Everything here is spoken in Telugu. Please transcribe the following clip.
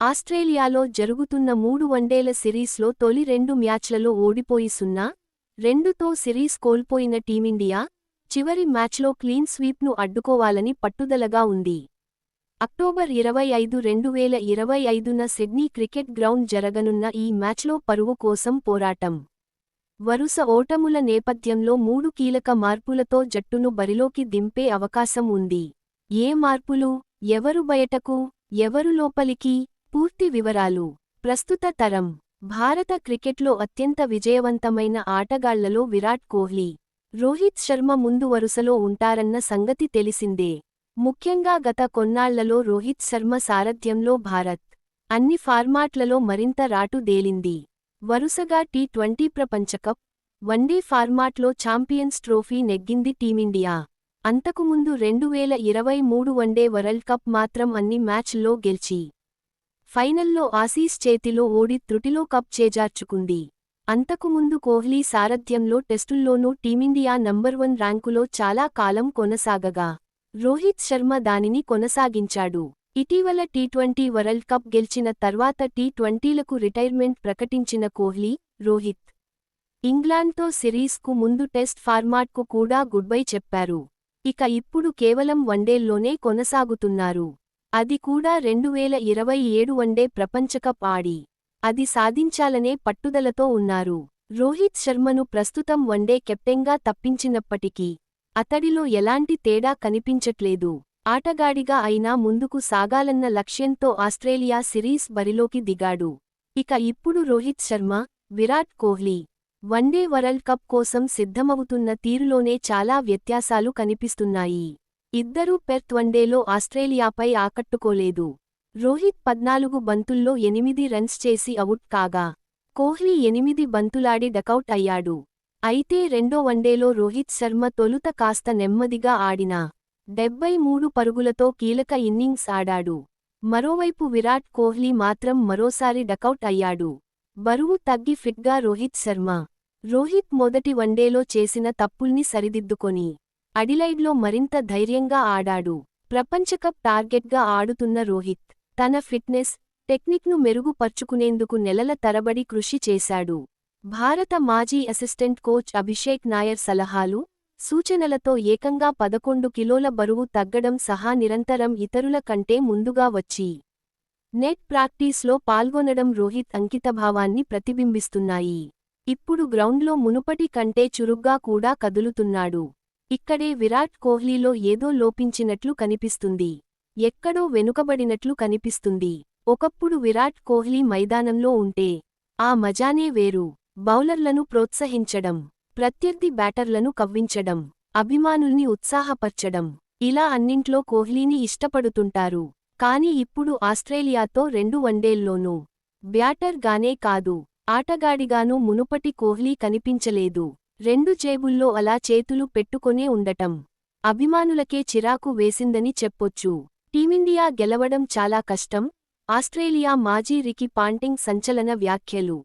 ఆస్ట్రేలియాలో జరుగుతున్న మూడు వన్డేల సిరీస్లో తొలి రెండు మ్యాచ్లలో ఓడిపోయి సున్నా రెండుతో సిరీస్ కోల్పోయిన టీమిండియా చివరి మ్యాచ్లో క్లీన్ స్వీప్ను అడ్డుకోవాలని పట్టుదలగా ఉంది. అక్టోబర్ ఇరవై ఐదు రెండు వేల ఇరవై ఐదున సిడ్నీ క్రికెట్ గ్రౌండ్ జరగనున్న ఈ మ్యాచ్లో పరువు కోసం పోరాటం. వరుస ఓటముల నేపథ్యంలో మూడు కీలక మార్పులతో జట్టును బరిలోకి దింపే అవకాశం ఉంది. ఏ మార్పులు? ఎవరు బయటకు? ఎవరు లోపలికి? పూర్తి వివరాలు. ప్రస్తుత తరం. భారత క్రికెట్లో అత్యంత విజయవంతమైన ఆటగాళ్ళలో విరాట్ కోహ్లీ. రోహిత్ శర్మ ముందు వరుసలో ఉంటారన్న సంగతి తెలిసిందే. ముఖ్యంగా గత కొన్నాళ్ళలో రోహిత్ శర్మ సారథ్యంలో భారత్ అన్ని ఫార్మాట్లలో మరింత రాటు దేలింది వరుసగా టీ ట్వంటీ ప్రపంచకప్ వన్డే ఫార్మాట్లో ఛాంపియన్స్ ట్రోఫీ నెగ్గింది టీమిండియా. అంతకుముందు రెండు వేల ఇరవై మూడు వన్డే వరల్డ్ కప్ మాత్రం అన్ని మ్యాచ్ల్లో గెలిచి ఫైనల్లో ఆసీస్ చేతిలో ఓడి త్రుటిలో కప్ చేజార్చుకుంది. అంతకుముందు కోహ్లీ సారథ్యంలో టెస్టుల్లోనూ టీమిండియా నంబర్ వన్ ర్యాంకులో చాలా కాలం కొనసాగగా. రోహిత్ శర్మ దానిని కొనసాగించాడు. ఇటీవల టీ ట్వంటీ వరల్డ్ కప్ గెలిచిన తర్వాత టీ ట్వంటీలకు రిటైర్మెంట్ ప్రకటించిన కోహ్లీ రోహిత్ ఇంగ్లాండ్తో సిరీస్కు ముందు టెస్ట్ ఫార్మాట్కు కూడా గుడ్బై చెప్పారు. ఇక ఇప్పుడు కేవలం వన్డేల్లోనే కొనసాగుతున్నారు. అది కూడా రెండు వేల ఇరవై ఏడు వన్డే ప్రపంచకప్ ఆడి అది సాధించాలనే పట్టుదలతో ఉన్నారు. రోహిత్ శర్మను ప్రస్తుతం వన్డే కెప్టెన్గా తప్పించినప్పటికీ అతడిలో ఎలాంటి తేడా కనిపించట్లేదు. ఆటగాడిగా అయినా ముందుకు సాగాలన్న లక్ష్యంతో ఆస్ట్రేలియా సిరీస్ బరిలోకి దిగాడు. ఇక ఇప్పుడు Rohit Sharma Virat Kohli one day world cup కోసం సిద్ధమవుతున్న తీరులోనే చాలా వ్యత్యాసాలు కనిపిస్తున్నాయి. ఇద్దరూ పెర్త్ వన్డేలో ఆస్ట్రేలియాపై ఆకట్టుకోలేదు. రోహిత్ పద్నాలుగు బంతుల్లో ఎనిమిది రన్స్ చేసి అవుట్ కాగా కోహ్లీ ఎనిమిది బంతులాడి డకౌట్ అయ్యాడు. అయితే రెండో వన్డేలో రోహిత్ శర్మ తొలుత కాస్త నెమ్మదిగా ఆడినా డెబ్బై మూడు పరుగులతో కీలక ఇన్నింగ్స్ ఆడాడు. మరోవైపు విరాట్ కోహ్లీ మాత్రం మరోసారి డకౌట్ అయ్యాడు. బరువు తగ్గి ఫిట్గా రోహిత్ శర్మ రోహిత్ మొదటి వన్డేలో చేసిన తప్పుల్ని సరిదిద్దుకొని అడిలైడ్లో మరింత ధైర్యంగా ఆడాడు. ప్రపంచకప్ టార్గెట్గా ఆడుతున్న రోహిత్ తన ఫిట్నెస్ టెక్నిక్ను మెరుగుపర్చుకునేందుకు నెలల తరబడి కృషి చేశాడు. భారత మాజీ అసిస్టెంట్ కోచ్ అభిషేక్ నాయర్ సలహాలు సూచనలతో ఏకంగా పదకొండు కిలోల బరువు తగ్గడం సహా నిరంతరం ఇతరుల కంటే ముందుగా వచ్చి నెట్ ప్రాక్టీస్లో పాల్గొనడం రోహిత్ అంకితభావాన్ని ప్రతిబింబిస్తున్నాయి. ఇప్పుడు గ్రౌండ్లో మునుపటి కంటే చురుగ్గా కూడా కదులుతున్నాడు. ఇక్కడే విరాట్ కోహ్లీలో ఏదో లోపించినట్లు కనిపిస్తుంది. ఎక్కడో వెనుకబడినట్లు కనిపిస్తుంది. ఒకప్పుడు విరాట్ కోహ్లీ మైదానంలో ఉంటే ఆ మజానే వేరు. బౌలర్లను ప్రోత్సహించడం ప్రత్యర్థి బ్యాటర్లను కవ్వించడం అభిమానుల్ని ఉత్సాహపర్చడం ఇలా అన్నింట్లో కోహ్లీని ఇష్టపడుతుంటారు. కాని ఇప్పుడు ఆస్ట్రేలియాతో రెండు వన్డేల్లోనూ బ్యాటర్గానే కాదు ఆటగాడిగానూ మునుపటి కోహ్లీ కనిపించలేదు. రెండు జేబుల్లో అలా చేతులు పెట్టుకొనే ఉండటం. అభిమానులకే చిరాకు వేసిందని చెప్పొచ్చు. టీమిండియా గెలవడం చాలా కష్టం. ఆస్ట్రేలియా మాజీ రికి పాంటింగ్ సంచలన వ్యాఖ్యలు.